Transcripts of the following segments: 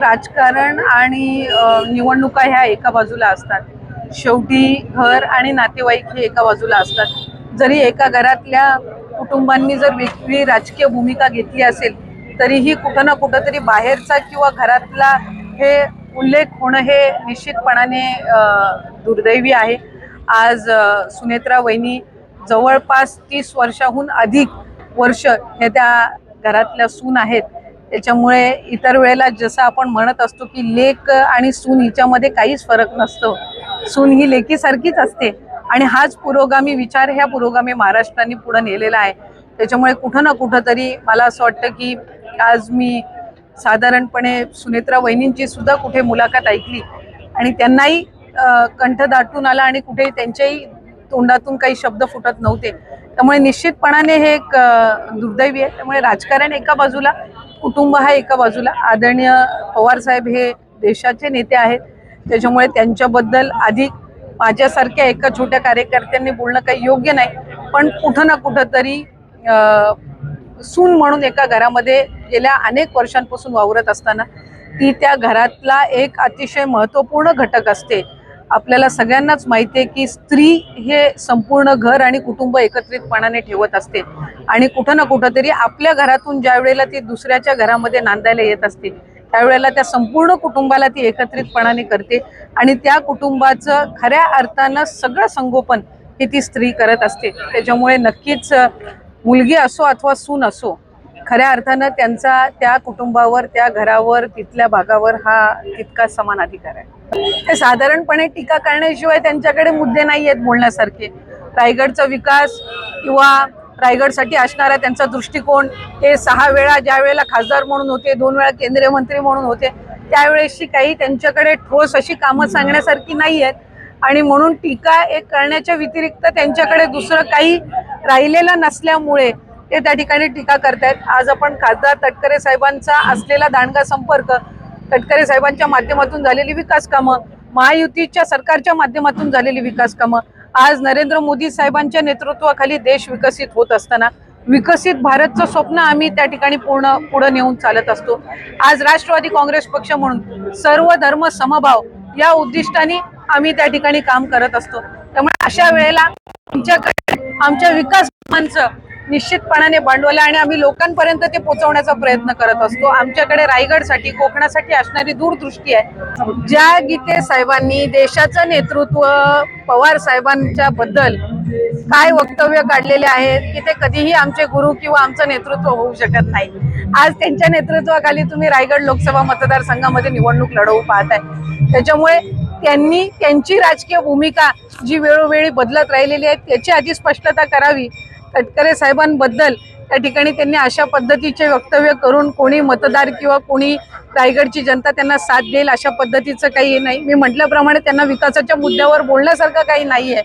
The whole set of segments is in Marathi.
राजकारण आणि निवडणुका ह्या एका बाजूला असतात. शेवटी घर आणि नातेवाईक हे एका बाजूला असतात. जरी एका घरातल्या कुटुंबांनी जर वेगळी राजकीय भूमिका घेतली असेल तरीही कुठं ना कुठंतरी बाहेरचा किंवा घरातला हे उल्लेख होणं हे निश्चितपणाने दुर्दैवी आहे. आज सुनेत्रा वहिनी जवळपास तीस वर्षाहून अधिक वर्ष हे त्या घरातल्या सून आहेत. त्याच्यामुळे इतर वेळेला जसं आपण म्हणत असतो की लेक आणि सून हिच्यामध्ये काहीच फरक नसतो. सून ही लेकीसारखीच असते. आणि हाच पुरोगामी विचार ह्या पुरोगामी महाराष्ट्राने पुढे नेलेला आहे. त्याच्यामुळे कुठं ना कुठं तरी मला असं वाटतं की आज मी साधारणपणे सुनेत्रा वहिनींची सुद्धा कुठे मुलाखत ऐकली आणि त्यांनाही कंठ दाटून आला आणि कुठेही त्यांच्याही तोंडातून काही शब्द फुटत नव्हते. त्यामुळे निश्चितपणाने हे एक दुर्दैवी आहे. त्यामुळे राजकारण एका बाजूला कुटुंब हा एका बाजूला. आदरणीय पवार साहेब हे देशाचे नेते आहेत. त्याच्यामुळे त्यांच्याबद्दल अधिक माझ्यासारख्या एका छोट्या कार्यकर्त्यांनी बोलणं काही योग्य नाही. पण कुठं ना कुठं तरी सून म्हणून एका घरामध्ये गेल्या अनेक वर्षांपासून वावरत असताना ती त्या घरातला एक अतिशय महत्त्वपूर्ण घटक असते. आपल्याला सगळ्यांनाच माहिती आहे की स्त्री हे संपूर्ण घर आणि कुटुंब एकत्रितपणाने ठेवत असते. आणि कुठं ना कुठं तरी आपल्या घरातून ज्या वेळेला ती दुसऱ्याच्या घरामध्ये नांदायला येत असते त्यावेळेला त्या संपूर्ण कुटुंबाला ती एकत्रितपणाने करते आणि त्या कुटुंबाचं खऱ्या अर्थानं सगळं संगोपन हे ती स्त्री करत असते. त्याच्यामुळे नक्कीच मुलगी असो अथवा सून असो खऱ्या अर्थानं त्यांचा त्या कुटुंबावर त्या घरावर तिथल्या भागावर हा तितका समान अधिकार आहे. ते साधारणपणे टीका करण्याशिवाय त्यांच्याकडे मुद्दे नाही आहेत बोलण्यासारखे. रायगडचा विकास किंवा रायगडसाठी असणारा त्यांचा दृष्टिकोन हे सहा वेळा ज्या वेळेला खासदार म्हणून होते दोन वेळा केंद्रीय मंत्री म्हणून होते त्यावेळेसची काही त्यांच्याकडे ठोस अशी कामं सांगण्यासारखी नाही आहेत. आणि म्हणून टीका एक करण्याच्या व्यतिरिक्त त्यांच्याकडे दुसरं काही राहिलेलं नसल्यामुळे ते त्या ठिकाणी टीका करतायत. आज आपण खासदार तटकरे साहेबांचा असलेला दांडगा संपर्क तटकरे साहेबांच्या माध्यमातून झालेली विकास कामं महायुतीच्या सरकारच्या माध्यमातून झालेली विकास कामं आज नरेंद्र मोदी साहेबांच्या नेतृत्वाखाली देश विकसित होत असताना विकसित भारतचं स्वप्न आम्ही त्या ठिकाणी पूर्ण पुढे नेऊन चालत असतो. आज राष्ट्रवादी काँग्रेस पक्ष म्हणून सर्व धर्म समभाव या उद्दिष्टाने आम्ही त्या ठिकाणी काम करत असतो. त्यामुळे अशा वेळेला आमच्याकडे आमच्या विकास कामांचं निश्चितपणाने भांडवल आणि आम्ही लोकांपर्यंत ते पोहोचवण्याचा प्रयत्न करत असतो. आमच्याकडे रायगडसाठी कोकणासाठी असणारी दूरदृष्टी आहे. ज्या गीते साहेबांनी देशाचं नेतृत्व पवार साहेबांच्या बद्दल काय वक्तव्य काढलेले आहेत की ते कधीही आमचे गुरु किंवा आमचं नेतृत्व होऊ शकत नाही. आज त्यांच्या नेतृत्वाखाली तुम्ही रायगड लोकसभा मतदारसंघामध्ये निवडणूक लढवू पाहताय. त्याच्यामुळे त्यांनी त्यांची राजकीय भूमिका जी वेळोवेळी बदलत राहिलेली आहे त्याची आधी स्पष्टता करावी. तटकरे साहेबांबद्दल त्या ठिकाणी त्यांनी अशा पद्धतीचे वक्तव्य करून कोणी मतदार किंवा कोणी रायगडची जनता त्यांना साथ देईल अशा पद्धतीचं काही नाही. मी म्हटल्याप्रमाणे त्यांना विकासाच्या मुद्द्यावर बोलण्यासारखं काही नाही आहे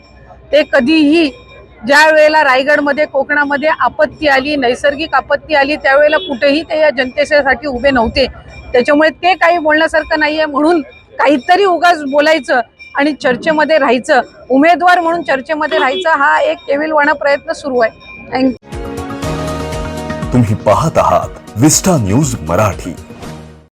ते कधीही ज्या वेळेला रायगडमध्ये कोकणामध्ये आपत्ती आली नैसर्गिक आपत्ती आली त्यावेळेला कुठेही ते या जनतेसाठी उभे नव्हते. त्याच्यामुळे ते काही बोलण्यासारखं नाही आहे म्हणून काहीतरी उगाच बोलायचं. आणि चर्चेमध्ये राहायचं. उमेदवार म्हणून चर्चेमध्ये राहायचं हा एक केविलवाणा प्रयत्न सुरू आहे. तुम्ही पाहत आहात विस्टा न्यूज मराठी.